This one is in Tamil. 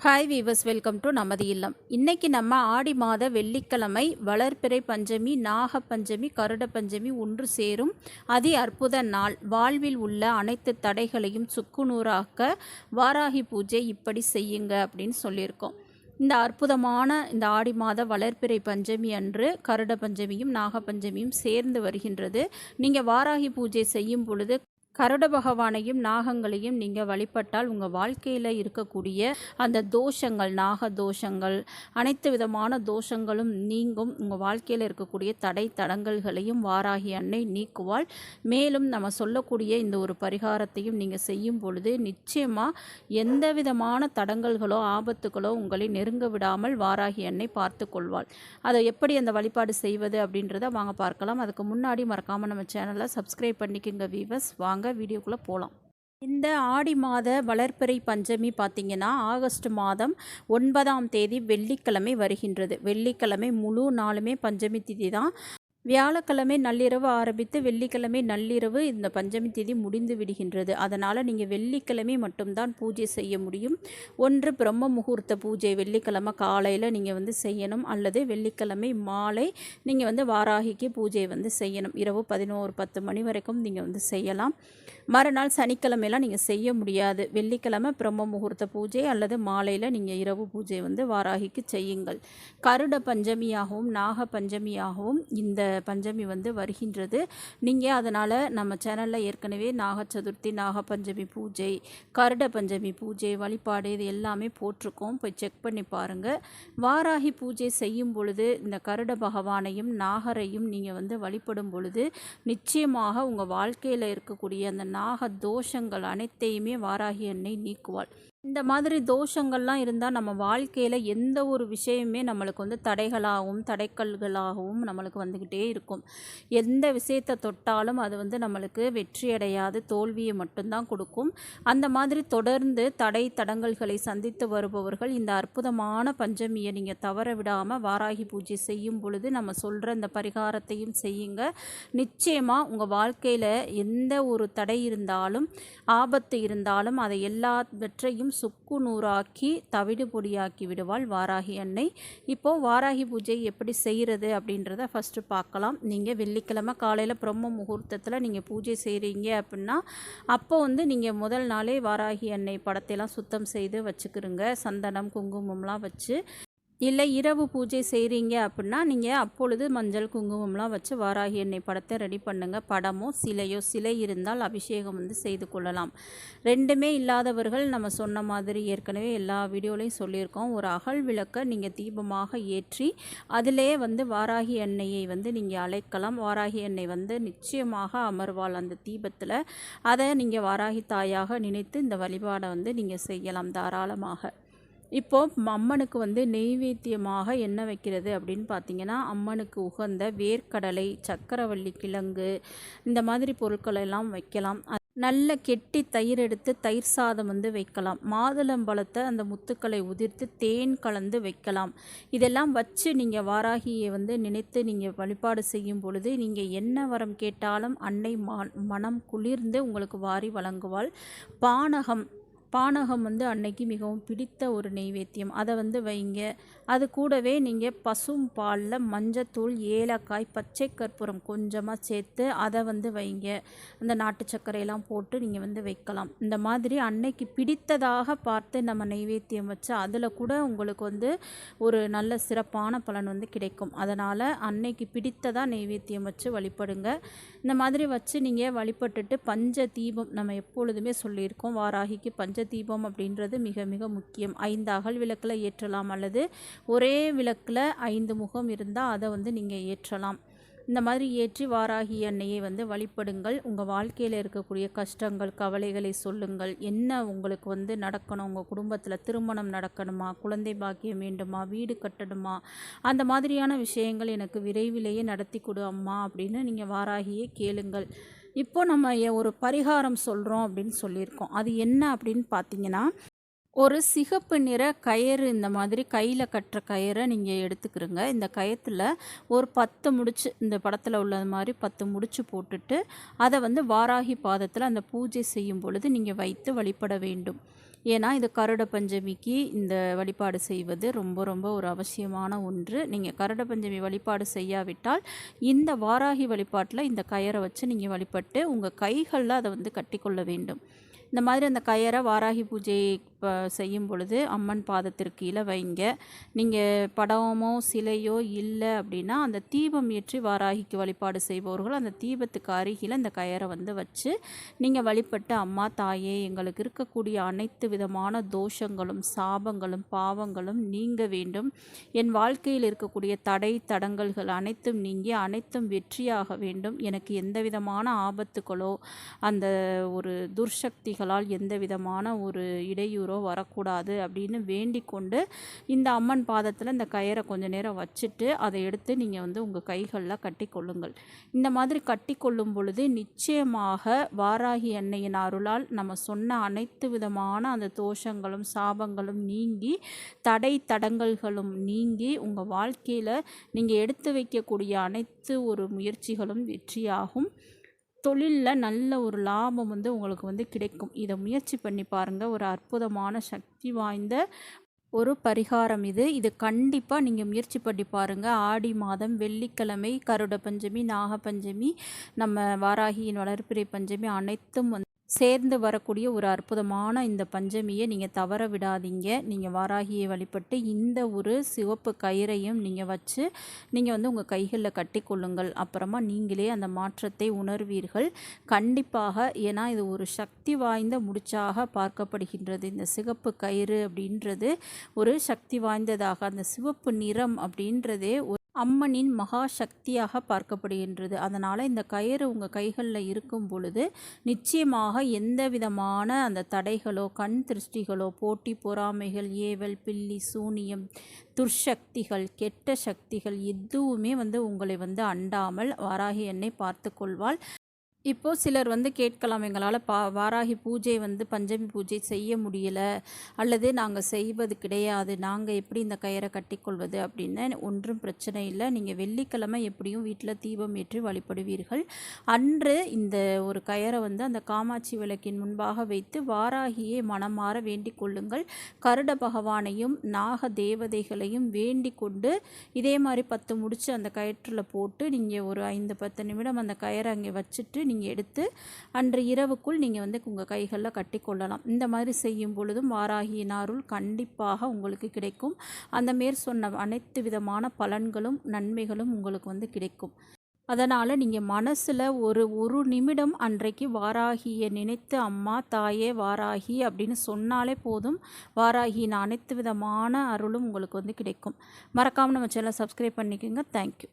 ஹாய் வீவர்ஸ் வெல்கம் டு நமது இல்லம் இன்றைக்கி நம்ம ஆடி மாத வெள்ளிக்கிழமை வளர்பிறை பஞ்சமி நாக பஞ்சமி கருட பஞ்சமி ஒன்று சேரும் அதி அற்புத நாள் வாழ்வில் உள்ள அனைத்து தடைகளையும் சுக்குநூறாக்க வாராகி பூஜை இப்படி செய்யுங்க அப்படின்னு சொல்லியிருக்கோம் இந்த அற்புதமான இந்த ஆடி மாத வளர்பிறை பஞ்சமி அன்று கருட பஞ்சமியும் நாக பஞ்சமியும் சேர்ந்து வருகின்றது. நீங்கள் வாராகி பூஜை செய்யும் பொழுது கருட பகவானையும் நாகங்களையும் நீங்கள் வழிபட்டால் உங்கள் வாழ்க்கையில் இருக்கக்கூடிய அந்த தோஷங்கள் நாக தோஷங்கள் அனைத்து விதமான தோஷங்களும் நீங்கும். உங்கள் வாழ்க்கையில் இருக்கக்கூடிய தடை தடங்கல்களையும் வாராகி அன்னை நீக்குவாள். மேலும் நம்ம சொல்லக்கூடிய இந்த ஒரு பரிகாரத்தையும் நீங்கள் செய்யும் பொழுது நிச்சயமாக எந்த விதமான தடங்கல்களோ ஆபத்துகளோ உங்களை நெருங்க விடாமல் வாராகி அன்னை பார்த்து கொள்வாள். அதை எப்படி அந்த வழிபாடு செய்வது அப்படின்றத வாங்க பார்க்கலாம். அதுக்கு முன்னாடி மறக்காமல் நம்ம சேனலை சப்ஸ்கிரைப் பண்ணிக்கோங்க வீவர்ஸ் வாங்க வீடியோக்குள்ளே போகலாம் இந்த ஆடி மாத வளர்ப்பறை பஞ்சமி பார்த்திங்கன்னா ஆகஸ்ட் மாதம் ஒன்பதாம் தேதி வெள்ளிக்கிழமை வருகின்றது. வெள்ளிக்கிழமை முழு நாளுமே பஞ்சமி திதி தான். வியாழக்கிழமை நள்ளிரவு ஆரம்பித்து வெள்ளிக்கிழமை நள்ளிரவு இந்த பஞ்சமி தேதி முடிந்து விடுகின்றது. அதனால் நீங்கள் வெள்ளிக்கிழமை மட்டும்தான் பூஜை செய்ய முடியும். ஒன்று பிரம்ம முகூர்த்த பூஜை வெள்ளிக்கிழமை காலையில் நீங்கள் வந்து செய்யணும். அல்லது வெள்ளிக்கிழமை மாலை நீங்கள் வந்து வாராகிக்கு பூஜை வந்து செய்யணும். இரவு பதினோரு பத்து மணி வரைக்கும் நீங்கள் வந்து செய்யலாம். மறுநாள் சனிக்கிழமையெல்லாம் நீங்கள் செய்ய முடியாது. வெள்ளிக்கிழமை பிரம்ம முகூர்த்த பூஜை அல்லது மாலையில் நீங்கள் இரவு பூஜை வந்து வாராகிக்கு செய்யுங்கள். கருட பஞ்சமியாகவும் நாக பஞ்சமியாகவும் இந்த பஞ்சமி வந்து வருகின்றது. நீங்கள் அதனால் நம்ம சேனலில் ஏற்கனவே நாக சதுர்த்தி நாக பஞ்சமி பூஜை கருட பஞ்சமி பூஜை வழிபாடு இது எல்லாமே போட்டிருக்கோம். போய் செக் பண்ணி பாருங்கள் வாராகி பூஜை செய்யும் பொழுது இந்த கருட பகவானையும் நாகரையும் நீங்கள் வந்து வழிபடும் பொழுது நிச்சயமாக உங்கள் வாழ்க்கையில் இருக்கக்கூடிய அந்த நாக தோஷங்கள் அனைத்தையுமே வாராகி அன்னை நீக்குவாள். இந்த மாதிரி தோஷங்கள்லாம் இருந்தால் நம்ம வாழ்க்கையில் எந்த ஒரு விஷயமே நம்மளுக்கு வந்து தடைகளாகவும் தடைக்கல்களாகவும் நம்மளுக்கு வந்துக்கிட்டே இருக்கும். எந்த விஷயத்தை தொட்டாலும் அது வந்து நம்மளுக்கு வெற்றி அடையாது தோல்வியை மட்டும்தான் கொடுக்கும். அந்த மாதிரி தொடர்ந்து தடை தடங்கல்களை சந்தித்து வருபவர்கள் இந்த அற்புதமான பஞ்சமியை நீங்கள் தவற விடாமல் வாராகி பூஜை செய்யும் பொழுது நம்ம சொல்கிற இந்த பரிகாரத்தையும் செய்யுங்க. நிச்சயமாக உங்கள் வாழ்க்கையில் எந்த ஒரு தடை இருந்தாலும் ஆபத்து இருந்தாலும் அதை எல்லாவற்றையும் சுக்கு நூறாக்கி தவிடு பொடியாக்கி விடுவாள். வாராகி அன்னை. இப்போது வாராகி பூஜை எப்படி செய்கிறது அப்படின்றத ஃபஸ்ட்டு பார்க்கலாம். நீங்கள் வெள்ளிக்கிழமை காலையில் பிரம்ம முகூர்த்தத்தில் நீங்கள் பூஜை செய்கிறீங்க அப்படின்னா அப்போ வந்து நீங்கள் முதல் நாளே வாராகி அன்னை படத்தையெல்லாம் சுத்தம் செய்து வச்சுக்கிறோங்க சந்தனம் குங்குமம்லாம் வச்சு இல்லை இரவு பூஜை செய்கிறீங்க அப்படின்னா நீங்கள் அப்பொழுது மஞ்சள் குங்குமம்லாம் வச்சு வாராகி எண்ணெய் படத்தை ரெடி பண்ணுங்கள் படமோ சிலையோ சிலை இருந்தால் அபிஷேகம் வந்து செய்து கொள்ளலாம். ரெண்டுமே இல்லாதவர்கள் நம்ம சொன்ன மாதிரி ஏற்கனவே எல்லா வீடியோலையும் சொல்லியிருக்கோம். ஒரு அகல் விளக்கை நீங்கள் தீபமாக ஏற்றி அதிலே வந்து வாராகி எண்ணெயை வந்து நீங்கள் அழைக்கலாம். வாராகி எண்ணெய் வந்து நிச்சயமாக அமர்வாள் அந்த தீபத்தில். அதை நீங்கள் வாராகி தாயாக நினைத்து இந்த வழிபாடை வந்து நீங்கள் செய்யலாம் தாராளமாக. இப்போது அம்மனுக்கு வந்து நெய்வேத்தியமாக என்ன வைக்கிறது அப்படின்னு பார்த்தீங்கன்னா அம்மனுக்கு உகந்த வேர்க்கடலை சக்கரவள்ளி கிழங்கு இந்த மாதிரி பொருட்கள் எல்லாம் வைக்கலாம். நல்ல கெட்டி தயிர் எடுத்து தயிர் சாதம் வந்து வைக்கலாம். மாதுளம்பழத்தை அந்த முத்துக்களை உதிர்த்து தேன் கலந்து வைக்கலாம். இதெல்லாம் வச்சு நீங்கள் வாராகியை வந்து நினைத்து நீங்கள் வழிபாடு செய்யும் பொழுது நீங்கள் என்ன வரம் கேட்டாலும் அன்னை மனம் குளிர்ந்து உங்களுக்கு வாரி வழங்குவாள். பானகம் பானகம் வந்து அன்னைக்கு மிகவும் பிடித்த ஒரு நெய்வேத்தியம். அதை வந்து வைங்க. அது கூடவே நீங்கள் பசும் பாலில் மஞ்சத்தூள் ஏலக்காய் பச்சை கற்பூரம் கொஞ்சமாக சேர்த்து அதை வந்து வைங்க. அந்த நாட்டு சர்க்கரையெல்லாம் போட்டு நீங்கள் வந்து வைக்கலாம். இந்த மாதிரி அன்னைக்கு பிடித்ததாக பார்த்து நம்ம நெய்வேத்தியம் வச்சு அதில் கூட உங்களுக்கு வந்து ஒரு நல்ல சிறப்பான பலன் வந்து கிடைக்கும். அதனால் அன்னைக்கு பிடித்ததாக நெய்வேத்தியம் வச்சு வழிபடுங்க. இந்த மாதிரி வச்சு நீங்கள் வழிபட்டுட்டு பஞ்ச தீபம் நம்ம எப்பொழுதுமே சொல்லியிருக்கோம். வாராகிக்கு பஞ்ச தீபம் அப்படின்றது மிக மிக முக்கியம். ஐந்து அகல் விளக்கில் ஏற்றலாம் அல்லது ஒரே விளக்கில் ஐந்து முகம் இருந்தால் அதை வந்து நீங்கள் ஏற்றலாம். இந்த மாதிரி ஏற்றி வாராகி அன்னையை வந்து வழிபடுங்கள். உங்கள் வாழ்க்கையில் இருக்கக்கூடிய கஷ்டங்கள் கவலைகளை சொல்லுங்கள். என்ன உங்களுக்கு வந்து நடக்கணும்? உங்கள் குடும்பத்தில் திருமணம் நடக்கணுமா? குழந்தை பாக்கியம் வேண்டுமா? வீடு கட்டணுமா? அந்த மாதிரியான விஷயங்கள் எனக்கு விரைவிலேயே நடத்தி கொடு அம்மா அப்படின்னு நீங்கள் வாராகியே கேளுங்கள். இப்போ நம்ம ஒரு பரிகாரம் சொல்கிறோம் அப்படின்னு சொல்லியிருக்கோம். அது என்ன அப்படின்னு பார்த்தீங்கன்னா ஒரு சிகப்பு நிற கயிறு இந்த மாதிரி கையில் கட்டுற கயிறை நீங்கள் எடுத்துக்கிறங்க. இந்த கயத்தில் ஒரு பத்து முடிச்சு இந்த படத்தில் உள்ளது மாதிரி பத்து முடிச்சு போட்டுட்டு அதை வந்து வாராகி பாதத்தில் அந்த பூஜை செய்யும் பொழுது நீங்கள் வைத்து வழிபட வேண்டும். ஏன்னா இது கருட பஞ்சமிக்கு இந்த வழிபாடு செய்வது ரொம்ப ரொம்ப ஒரு அவசியமான ஒன்று. நீங்கள் கருட பஞ்சமி வழிபாடு செய்யாவிட்டால் இந்த வாராகி வழிபாட்டில் இந்த கயரை வச்சு நீங்கள் வழிபட்டு உங்கள் கைகளில் அதை வந்து கட்டிக்கொள்ள வேண்டும். இந்த மாதிரி அந்த கயரை வாராகி பூஜை இப்போ செய்யும் பொழுது அம்மன் பாதத்திற்கு கீழே வைங்க. நீங்கள் படமோ சிலையோ இல்லை அப்படின்னா அந்த தீபம் ஏற்றி வாராகிக்கு வழிபாடு செய்பவர்கள் அந்த தீபத்துக்கு அருகில் அந்த கயரை வந்து வச்சு நீங்கள் வழிபட்டு அம்மா தாயே எங்களுக்கு இருக்கக்கூடிய அனைத்து விதமான தோஷங்களும் சாபங்களும் பாவங்களும் நீங்க வேண்டும். என் வாழ்க்கையில் இருக்கக்கூடிய தடை தடங்கல்கள் அனைத்தும் நீங்கி அனைத்தும் வெற்றியாக வேண்டும். எனக்கு எந்த விதமான ஆபத்துகளோ அந்த ஒரு துர்சக்திகளால் எந்த விதமான ஒரு இடையூறு இடையூறோ வரக்கூடாது அப்படின்னு வேண்டி கொண்டு இந்த அம்மன் பாதத்தில் இந்த கயிறை கொஞ்சம் நேரம் வச்சுட்டு அதை எடுத்து நீங்கள் வந்து உங்கள் கைகளில் கட்டி கொள்ளுங்கள். இந்த மாதிரி கட்டி கொள்ளும் பொழுது நிச்சயமாக வாராகி அன்னையின் அருளால் நம்ம சொன்ன அனைத்து விதமான அந்த தோஷங்களும் சாபங்களும் நீங்கி தடை தடங்கல்களும் நீங்கி உங்கள் வாழ்க்கையில் நீங்கள் எடுத்து வைக்கக்கூடிய அனைத்து ஒரு முயற்சிகளும் வெற்றியாகும். தொழிலில் நல்ல ஒரு லாபம் வந்து உங்களுக்கு வந்து கிடைக்கும். இதை முயற்சி பண்ணி பாருங்கள் ஒரு அற்புதமான சக்தி வாய்ந்த ஒரு பரிகாரம் இது. இது கண்டிப்பாக நீங்கள் முயற்சி பண்ணி பாருங்கள் ஆடி மாதம் வெள்ளிக்கிழமை கருட பஞ்சமி நாக பஞ்சமி நம்ம வாராகியின் வளர்ப்பிறை பஞ்சமி அனைத்தும் வந்து சேர்ந்து வரக்கூடிய ஒரு அற்புதமான இந்த பஞ்சமியை நீங்கள் தவற விடாதீங்க. நீங்கள் வாராகியை வழிபட்டு இந்த ஒரு சிவப்பு கயிறையும் நீங்கள் வச்சு நீங்கள் வந்து உங்கள் கைகளில் கட்டி கொள்ளுங்கள். அப்புறமா நீங்களே அந்த மாற்றத்தை உணர்வீர்கள். கண்டிப்பாக ஏன்னா இது ஒரு சக்தி வாய்ந்த முடிச்சாக பார்க்கப்படுகின்றது. இந்த சிவப்பு கயிறு அப்படின்றது ஒரு சக்தி வாய்ந்ததாக அந்த சிவப்பு நிறம் அப்படின்றதே ஒரு அம்மனின் மகா சக்தியாக பார்க்கப்படுகின்றது. அதனால் இந்த கயிறு உங்கள் கைகளில் இருக்கும் பொழுது நிச்சயமாக எந்த விதமான அந்த தடைகளோ கண் திருஷ்டிகளோ போட்டி பொறாமைகள் ஏவல் பில்லி சூனியம் துர்சக்திகள் கெட்ட சக்திகள் எதுவுமே வந்து உங்களை வந்து அண்டாமல் வாராகி என்னை பார்த்து கொள்வாள். இப்போது சிலர் வந்து கேட்கலாம் எங்களால் பா வாராகி பூஜை வந்து பஞ்சமி பூஜை செய்ய முடியலை அல்லது நாங்கள் செய்வது கிடையாது நாங்கள் எப்படி இந்த கயிறை கட்டிக்கொள்வது அப்படின்னு ஒன்றும் பிரச்சனை இல்லை. நீங்கள் வெள்ளிக்கிழமை எப்படியும் வீட்டில் தீபம் ஏற்றி வழிபடுவீர்கள். அன்று இந்த ஒரு கயரை வந்து அந்த காமாட்சி விளக்கின் முன்பாக வைத்து வாராகியை மனமாற வேண்டிக் கொள்ளுங்கள். கருட பகவானையும் நாக தேவதைகளையும் வேண்டிக் கொண்டு இதே மாதிரி பத்து முடிச்சு அந்த கயிற்றில் போட்டு நீங்கள் ஒரு ஐந்து பத்து நிமிடம் அந்த கயரை அங்கே வச்சுட்டு நீங்கள் எடுத்து அன்று இரவுக்குள் நீங்கள் வந்து உங்கள் கைகளில் கட்டி கொள்ளலாம். இந்த மாதிரி செய்யும் பொழுதும் வாராகியின் அருள் கண்டிப்பாக உங்களுக்கு கிடைக்கும். அந்த மேற் சொன்ன அனைத்து விதமான பலன்களும் நன்மைகளும் உங்களுக்கு வந்து கிடைக்கும். அதனால் நீங்கள் மனசில் ஒரு ஒரு நிமிடம் அன்றைக்கு வாராகியை நினைத்து அம்மா தாயே வாராகி அப்படின்னு சொன்னாலே போதும் வாராகியின் அனைத்து விதமான அருளும் உங்களுக்கு வந்து கிடைக்கும். மறக்காமல் நம்ம சேனலை சப்ஸ்கிரைப் பண்ணிக்கோங்க. தேங்க்யூ